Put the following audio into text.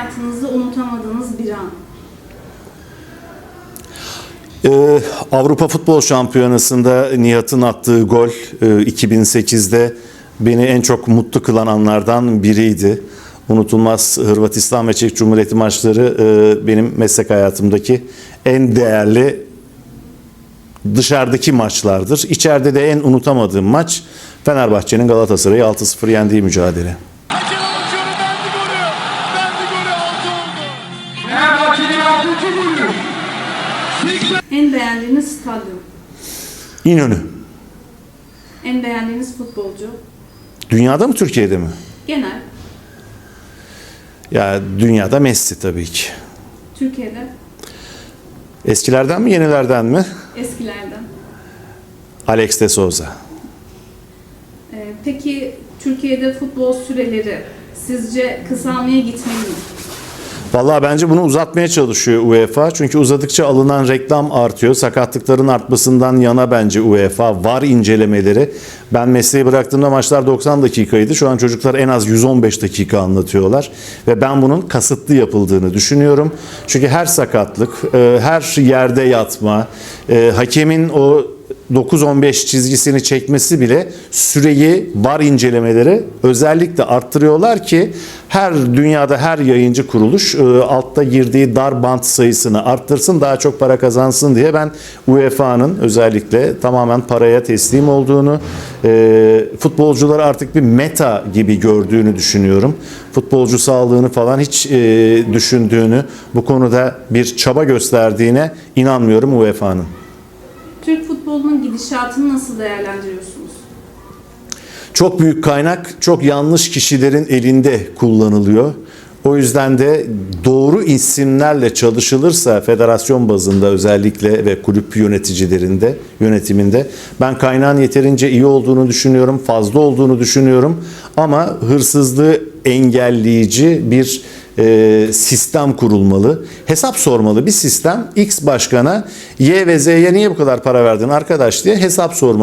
hayatınızda unutamadığınız bir an. Ee, Avrupa Futbol Şampiyonası'nda Nihat'ın attığı gol e, 2008'de beni en çok mutlu kılan anlardan biriydi. Unutulmaz Hırvatistan ve Çek Cumhuriyeti maçları e, benim meslek hayatımdaki en değerli dışarıdaki maçlardır. İçeride de en unutamadığım maç Fenerbahçe'nin Galatasaray'ı 6-0 yendiği mücadele. En beğendiğiniz stadyum. İnönü. En beğendiğiniz futbolcu. Dünyada mı Türkiye'de mi? Genel. Ya dünyada Messi tabii ki. Türkiye'de. Eskilerden mi yenilerden mi? Eskilerden. Alex de Souza. Ee, peki Türkiye'de futbol süreleri sizce kısalmaya gitmeli mi? Vallahi bence bunu uzatmaya çalışıyor UEFA. Çünkü uzadıkça alınan reklam artıyor. Sakatlıkların artmasından yana bence UEFA. Var incelemeleri. Ben mesleği bıraktığımda maçlar 90 dakikaydı. Şu an çocuklar en az 115 dakika anlatıyorlar. Ve ben bunun kasıtlı yapıldığını düşünüyorum. Çünkü her sakatlık, e, her yerde yatma, e, hakemin o 9-15 çizgisini çekmesi bile süreyi var incelemeleri özellikle arttırıyorlar ki her dünyada her yayıncı kuruluş e, altta girdiği dar bant sayısını arttırsın daha çok para kazansın diye ben UEFA'nın özellikle tamamen paraya teslim olduğunu e, futbolcuları artık bir meta gibi gördüğünü düşünüyorum. Futbolcu sağlığını falan hiç e, düşündüğünü bu konuda bir çaba gösterdiğine inanmıyorum UEFA'nın. Türk futbolunun gidişatını nasıl değerlendiriyorsunuz? Çok büyük kaynak çok yanlış kişilerin elinde kullanılıyor. O yüzden de doğru isimlerle çalışılırsa federasyon bazında özellikle ve kulüp yöneticilerinde, yönetiminde ben kaynağın yeterince iyi olduğunu düşünüyorum, fazla olduğunu düşünüyorum ama hırsızlığı engelleyici bir e, sistem kurulmalı. Hesap sormalı bir sistem X başkana Y ve Z'ye niye bu kadar para verdin arkadaş diye hesap sormalı.